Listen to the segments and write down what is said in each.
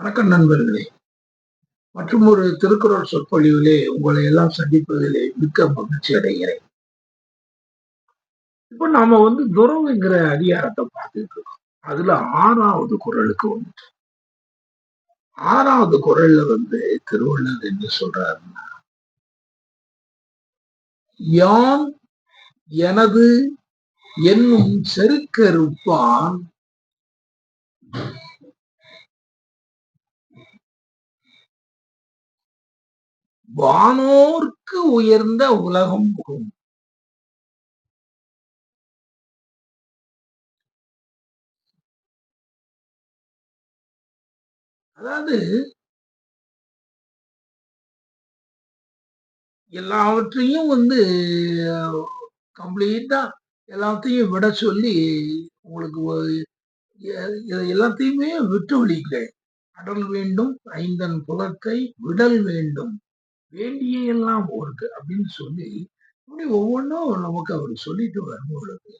வணக்கம் நண்பர்களே. மற்றும் ஒரு திருக்குறள் சொற்பொழிவிலே உங்களை எல்லாம் சந்திப்பதிலே மிக்க மகிழ்ச்சி அடைகிறேன். இப்ப நாம வந்து துறவுங்கிற அதிகாரத்தை பார்த்துட்டு இருக்கோம். அதுல ஆறாவது குரலுக்கு வந்துட்டு. ஆறாவது குரல்ல வந்து திருவள்ளுவர் என்ன சொல்றாருன்னா யான் எனது என்னும் செருக்கருப்பான் வானோர்க்கு உயர்ந்த உலகம் புகும். அதாவது எல்லாவற்றையும் வந்து கம்ப்ளீட்டா எல்லாத்தையும் விட சொல்லி உங்களுக்கு எல்லாத்தையுமே விட்டு விழிக்க அடல் வேண்டும் ஐந்தன் புலக்கை விடல் வேண்டும். வேண்டிய எல்லாம் இருக்கு அப்படின்னு சொல்லி இப்படி ஒவ்வொன்றும் நமக்கு அவர் சொல்லிட்டு வரும்பொழுது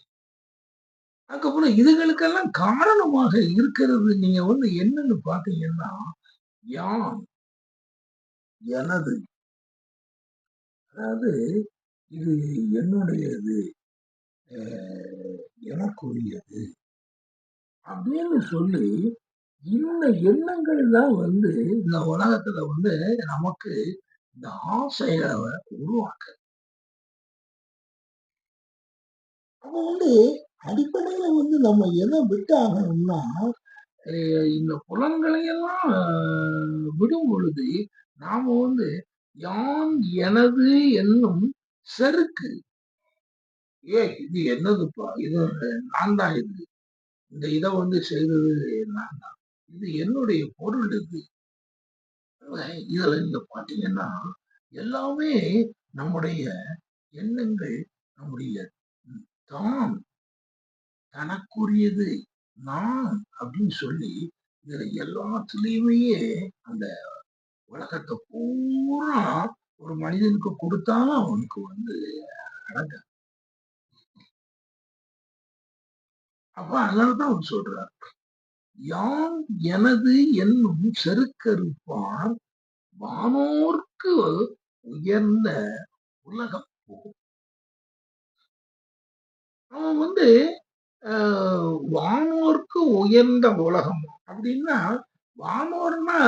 அதுக்கப்புறம் இதுகளுக்கெல்லாம் காரணமாக இருக்கிறது நீங்க வந்து என்னன்னு பாத்தீங்கன்னா யான் எனது. அதாவது இது என்னுடையது எனக்குரியது அப்படின்னு சொல்லி இந்த எண்ணங்கள் தான் வந்து இந்த உலகத்துல வந்து நமக்கு இந்த ஆசைகளை உருவாக்க அப்ப வந்து அடிப்படையில வந்து நம்ம எதை விட்டாகணும்னா இந்த புலன்களையெல்லாம் விடும் பொழுது நாம வந்து யான் எனது என்னும் செருக்கு. ஏ இது என்னதுப்பா? இது நான் தான் இது. இந்த இதை வந்து செய்தது நான் தான் இது என்னுடைய பொருள் இது. இதுல நீங்க பாத்தீங்கன்னா எல்லாமே நம்முடைய எண்ணங்கள் நம்முடைய தான் தனக்குரியது நான் அப்படின்னு சொல்லி இதுல எல்லாத்துலயுமே அந்த உலகத்தை பூரா ஒரு மனிதனுக்கு கொடுத்தாலும் அவனுக்கு வந்து அடங்க. அப்ப அதனாலதான் அவன் சொல்றாரு யான் எனது என்னும் செருக்கருப்பான் வானோர்க்கு உயர்ந்த உலகம் போகும் அவன் வந்து வானோர்க்கு உயர்ந்த உலகம் அப்படின்னா வானோர்னா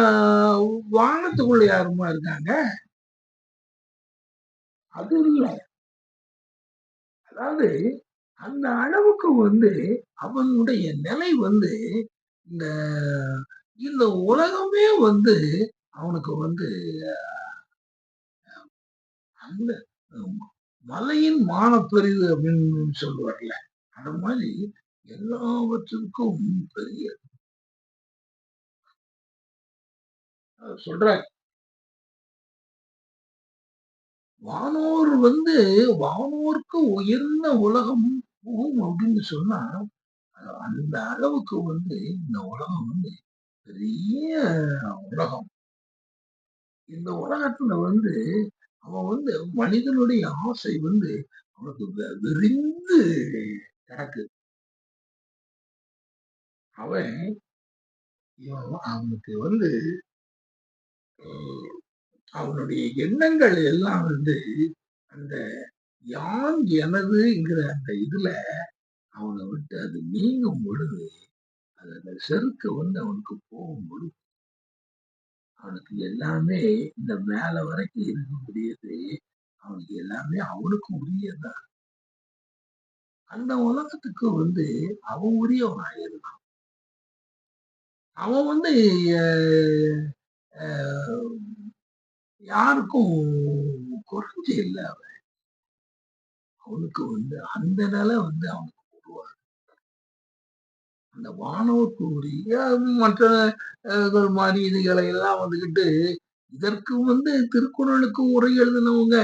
வானத்துக்குள்ள யாருமா இருக்காங்க? அது இல்லை. அதாவது அந்த அளவுக்கு வந்து அவனுடைய நிலை வந்து இந்த இந்த உலகமே வந்து அவனுக்கு வந்து அந்த மலையின் மானப்பெரிது அப்படின்னு சொல்லுவார்ல அந்த மாதிரி எல்லாவற்றிற்கும் பெரிய சொல்ற வானோர் வந்து வானோருக்கு உயர்ந்த உலகம் போகும் அப்படின்னு சொன்னா அந்த அளவுக்கு வந்து இந்த உலகம் வந்து பெரிய உலகம். இந்த உலகத்துல வந்து அவன் வந்து மனிதனுடைய ஆசை வந்து அவனுக்கு விரிந்து கிடக்கு. அவன் அவனுக்கு வந்து அவனுடைய எண்ணங்கள் எல்லாம் வந்து அந்த யான் எனதுங்கிற அந்த இதுல அவனை விட்டு அது நீங்கும் பொழுது அது அந்த செருக்க வந்து அவனுக்கு போகும் பொழுது அவனுக்கு எல்லாமே இந்த மேல வரைக்கும் இருக்கக்கூடியது அவனுக்கு எல்லாமே அவனுக்கு உரியதான் அந்த உலகத்துக்கு வந்து அவன் உரியவன் ஆயிருக்கான் அவன் வந்து யாருக்கும் குறைஞ்சு இல்லை அவன். அவனுக்கு வந்து அந்த நிலை வந்து அவனுக்கு அந்த வானோருக்கு மற்ற மாதிரி இதுகளை எல்லாம் வந்துகிட்டு இதற்கு வந்து திருக்குறளுக்கு உரை எழுதினவங்க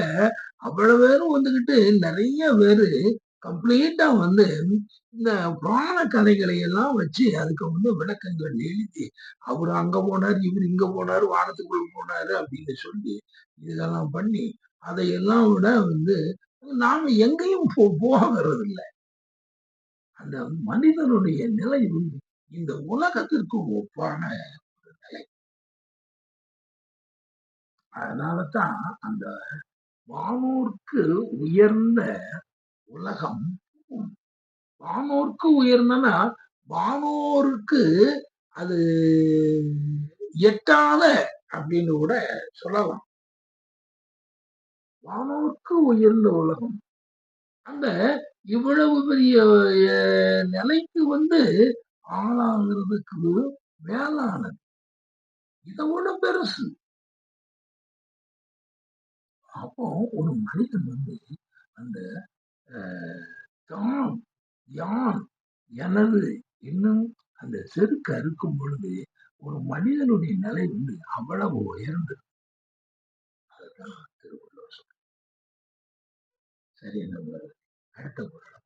அவ்வளவு பேரும் வந்துகிட்டு நிறைய பேரு கம்ப்ளீட்டா வந்து இந்த புராண கதைகளை எல்லாம் வச்சு அதுக்கு வந்து விளக்கங்கள் எழுதி அவர் அங்க போனார் இவர் இங்க போனார் வானத்துக்குள்ள போனாரு அப்படின்னு சொல்லி இதெல்லாம் பண்ணி அதையெல்லாம் விட வந்து நாம எங்கேயும் போ போகிறது இல்லை அந்த மனிதனுடைய நிலை இந்த உலகத்திற்கு ஒப்பான ஒரு நிலை. அதனாலதான் அந்த வானோர்க்கு உயர்ந்த உலகம் வானோர்க்கு உயர்ந்தனா வானோருக்கு அது எட்டாத அப்படின்னு கூட சொல்லலாம். வானோருக்கு உயர்ந்த உலகம். அந்த இவ்வளவு பெரிய நிலைக்கு வந்து ஆளாகிறதுக்கு மேலானது. இதை விட பெருசு. அப்போ ஒரு மனிதன் வந்து அந்த தான் யான் எனது இன்னும் அந்த செருக்கு அறுக்கும் பொழுது ஒரு மனிதனுடைய நிலை வந்து அவ்வளவு உயர்ந்தது அதுதான் திருவள்ளுவர் சரி நம்ம அடுத்த குரல்